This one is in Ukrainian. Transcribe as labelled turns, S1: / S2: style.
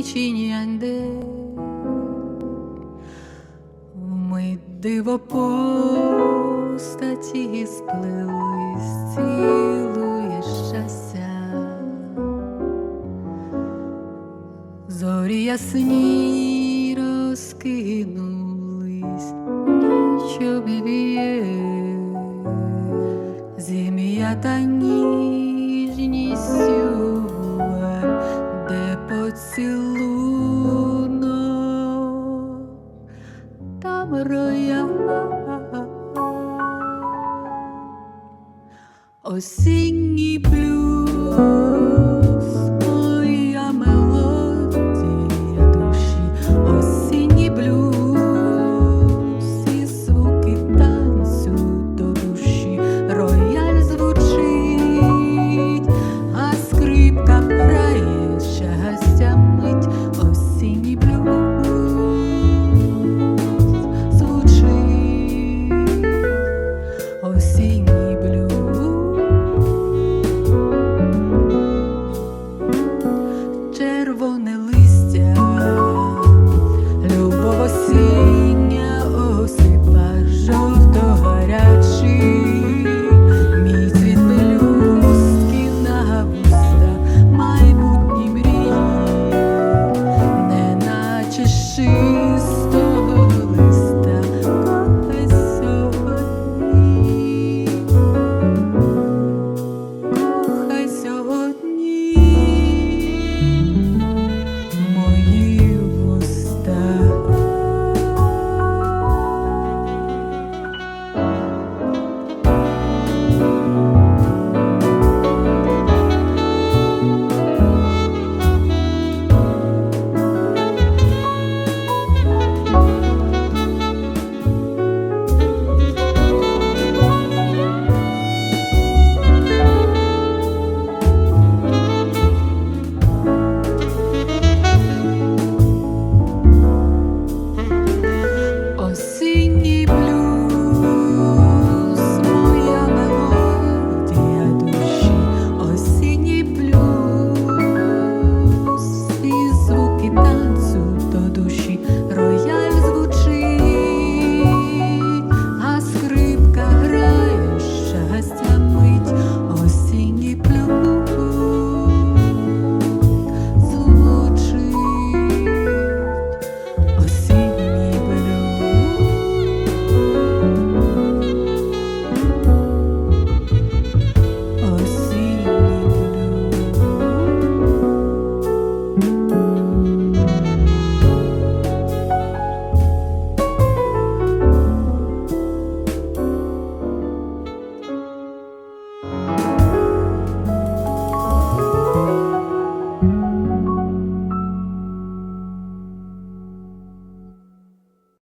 S1: вічні анде. Ми диво постаті сплелись, цілує щастя. Зорі ясні розкинулись, ніч обів'є, зім'ята ніжністю, де Oh, sing me blue